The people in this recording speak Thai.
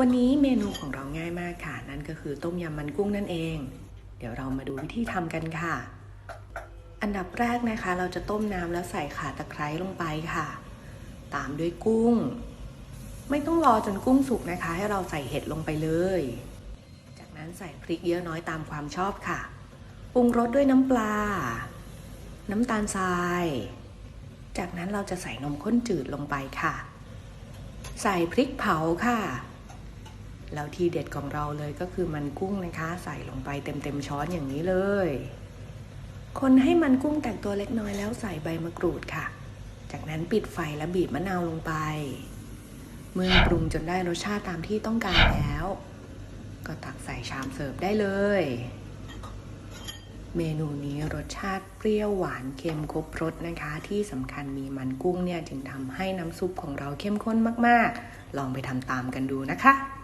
วันนี้เมนูของเราง่ายมากค่ะ นั่นก็คือต้มยำมันกุ้งนั่นเอง เดี๋ยวเรามาดูวิธีทำกันค่ะ อันดับแรกนะคะ เราจะต้มน้ำแล้วใส่ข่าตะไคร้ลงไปค่ะ ตามด้วยกุ้ง ไม่ต้องรอจนกุ้งสุกนะคะ ให้เราใส่เห็ดลงไปเลย จากนั้นใส่พริกเยอะน้อยตามความชอบค่ะ ปรุงรสด้วยน้ำปลา น้ำตาลทราย จากนั้นเราจะใส่นมข้นจืดลงไปค่ะ ใส่พริกเผาค่ะ แล้วทีเด็ดของเราเลยก็คือมันกุ้งนะคะใส่ลงไปเต็มๆช้อนอย่างนี้เลย คนให้มันกุ้งแตกตัวเล็กน้อยแล้วใส่ใบมะกรูดค่ะ จากนั้นปิดไฟและบีบมะนาวลงไป เมื่อปรุงจนได้รสชาติตามที่ต้องการแล้ว ก็ตักใส่ชามเสิร์ฟได้เลย เมนูนี้รสชาติเปรี้ยวหวานเค็มครบรสนะคะ ที่สำคัญมีมันกุ้งเนี่ยจึงทำให้น้ำซุปของเราเข้มข้นมากๆ ลองไปทำตามกันดูนะคะ